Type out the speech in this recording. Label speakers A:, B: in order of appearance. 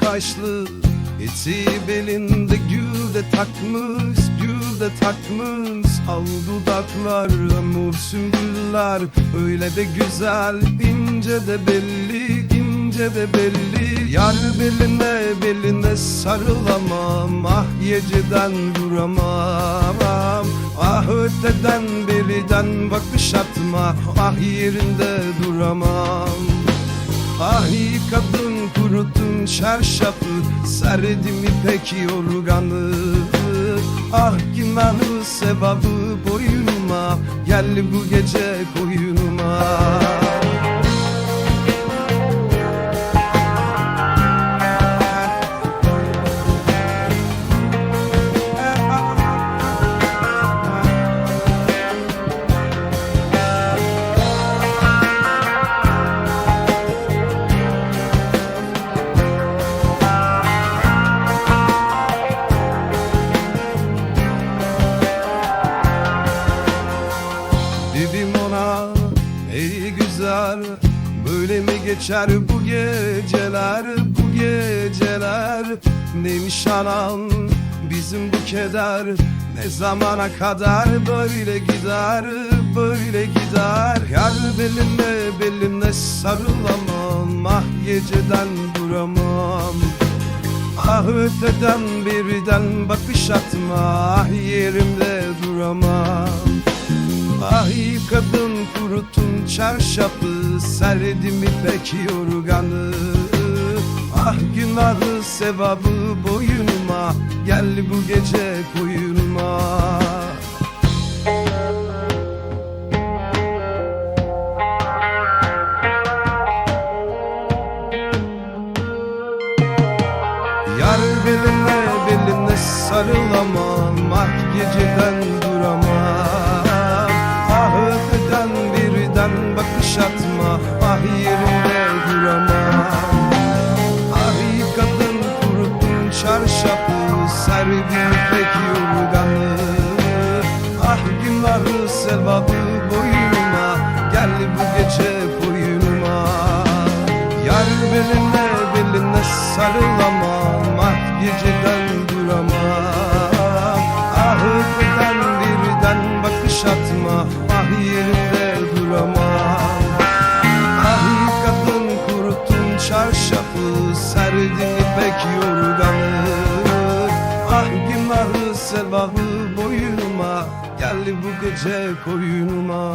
A: kaşlı Eti belinde gül de takmış Gül de takmış. Al dudaklar mor sümbüller Öyle de güzel ince de belli ince de belli. Yar beline beline sarılamam Ah yeceden duramam Ah öteden beriden bakış atma Ah yerinde duramam. Ah kurutun çarşafı Serdim ipek yorganı Ah günahı sevabı boynuma Gel bu gece koyunuma güzel Böyle mi geçer bu geceler bu geceler? Neymiş anam bizim bu keder? Ne zamana kadar böyle gider böyle gider? Yar belimle belimle sarılamam Ah geceden duramam. Ah öteden birden bakış atma Ah yerimde duramam. Ah iyi kadın kurutun çarşafı Serdim ipek yorganı? Ah günahı sevabı boyunuma Gel bu gece koyunuma. Yar beline beline sarılamam Ah geceden bakış atma Ah yerinde duramam Ah iyi kadın kurutun çarşafı Serdim ipek yorganı. Ah günahı sevabı boyunuma Gel bu gece koyunuma Yar beline beline sarılamam Ah geceden duramam Ah öteden birden bakış atma Ah yerinde günahı sevabı boyunuma Gel bu gece koyunuma